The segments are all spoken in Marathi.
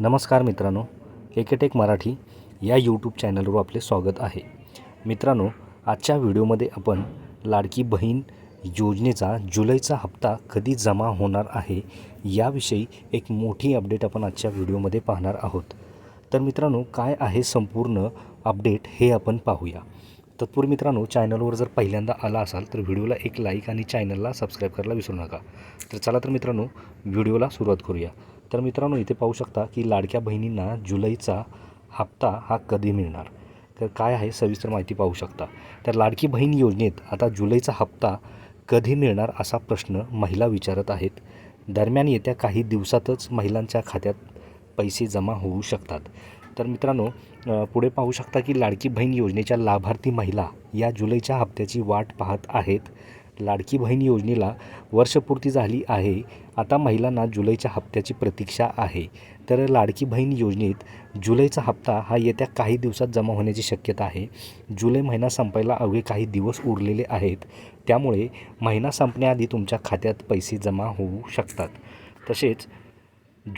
नमस्कार मित्रांनो एकेटेक मराठी या यूट्यूब चॅनलवर आपले स्वागत आहे. मित्रांनो आजच्या व्हिडिओमध्ये आपण लाडकी बहीण योजनेचा जुलैचा हप्ता कधी जमा होणार आहे याविषयी एक मोठी अपडेट आपण आजच्या व्हिडिओमध्ये पाहणार आहोत. तर मित्रांनो काय आहे संपूर्ण अपडेट हे आपण पाहूया. तत्पूर्वी मित्रांनो चॅनलवर जर पहिल्यांदा आला असाल तर व्हिडिओला एक लाईक आणि चॅनलला सबस्क्राईब करायला विसरू नका. तर चला तर मित्रांनो व्हिडिओला सुरुवात करूया. तर मित्रांनो इथे पाहू शकता की लाडक्या बहिणींना जुलैचा हप्ता हा कधी मिळणार? तर काय आहे सविस्तर माहिती पाहू शकता. तर लाडकी बहीण योजनेत आता जुलैचा हप्ता कधी मिळणार असा प्रश्न महिला विचारत आहेत. दरम्यान येत्या काही दिवसातच महिलांच्या खात्यात पैसे जमा होऊ शकतात. तर मित्रांनो पुढे पाहू शकता की लाडकी बहीण योजनेच्या लाभार्थी महिला या जुलैच्या हप्त्याची वाट पाहत आहेत. लाडकी बहीण योजनेला वर्षपूर्ती झाली आहे. आता महिलांना जुलैच्या हप्त्याची प्रतीक्षा आहे. तर लाडकी बहीण योजनेत जुलैचा हप्ता हा येत्या काही दिवसात जमा होण्याची शक्यता आहे. जुलै महिना संपायला अवघे काही दिवस उरलेले आहेत. त्यामुळे महिना संपण्याआधी तुमच्या खात्यात पैसे जमा होऊ शकतात. तसेच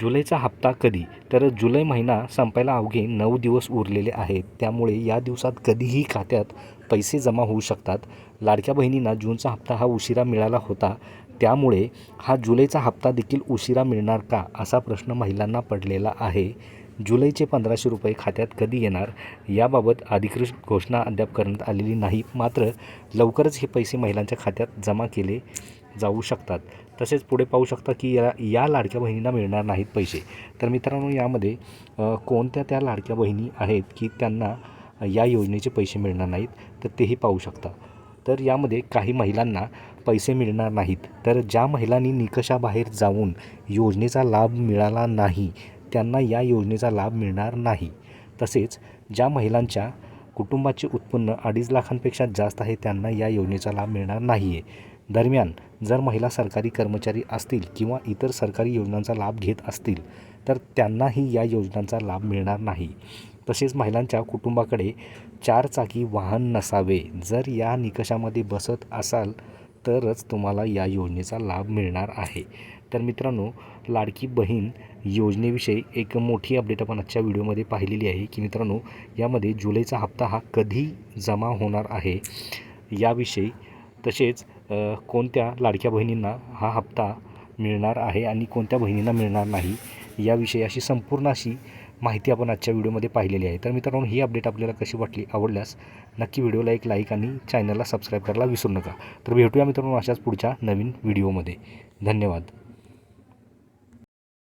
जुलैचा हप्ता कधी? तर जुलै महिना संपायला अवघे नऊ दिवस उरलेले आहेत. त्यामुळे या दिवसात कधीही खात्यात पैसे जमा होऊ शकतात. लाडक्या बहिणींना जूनचा हप्ता हा उशिरा मिळाला होता. त्यामुळे हा जुलैचा हप्ता देखील उशिरा मिळणार का असा प्रश्न महिलांना पडलेला आहे. जुलैचे पंधराशे रुपये खात्यात कधी येणार? याबाबत अधिकृत घोषणा अद्याप करण्यात आलेली नाही. मात्र लवकरच हे पैसे महिलांच्या खात्यात जमा केले जाऊ शकतात. तसेच पुढे पाहू शकता की या या लाडक्या बहिणींना मिळणार नाहीत पैसे. तर मित्रांनो यामध्ये कोणत्या त्या लाडक्या बहिणी आहेत की त्यांना या योजनेचे पैसे मिळणार नाहीत तर तेही पाहू शकता. तर यामध्ये काही महिलांना पैसे मिळणार नाहीत. तर ज्या महिलांनी निकषाबाहेर जाऊन योजनेचा लाभ मिळाला नाही त्यांना या योजनेचा लाभ मिळणार नाही. तसेच ज्या महिलांच्या कुटुंबाचे उत्पन्न अडीच लाखांपेक्षा जास्त आहे त्यांना या योजनेचा लाभ मिळणार नाही आहे दरम्यान जर महिला सरकारी कर्मचारी असतील किंवा इतर सरकारी योजनांचा लाभ घेत असतील तर त्यांनाही या योजनांचा लाभ मिळणार नाही. तसेच महिलांच्या कुटुंबाकडे चारचाकी वाहन नसावे. जर या निकषामध्ये बसत असाल तरच तुम्हाला या योजनेचा लाभ मिळणार आहे. तर मित्रांनो लाडकी बहीण योजनेविषयी एक मोठी अपडेट आपण आजच्या व्हिडिओमध्ये पाहिलेली आहे की मित्रांनो यामध्ये जुलैचा हप्ता हा कधी जमा होणार आहे याविषयी तसेच कोणत्या लाडक्या बहिणींना हा हप्ता मिळणार आहे आणि कोणत्या बहिणींना मिळणार नाही याविषयी अशी संपूर्ण अशी माहिती आपण आजच्या व्हिडिओमध्ये पाहिलेली आहे. तर मित्रांनो ही अपडेट आपल्याला कशी वाटली आवडल्यास नक्की व्हिडिओला एक लाईक आणि चॅनलला सबस्क्राईब करायला विसरू नका. तर भेटूया मित्रांनो अशाच पुढच्या नवीन व्हिडिओमध्ये. धन्यवाद.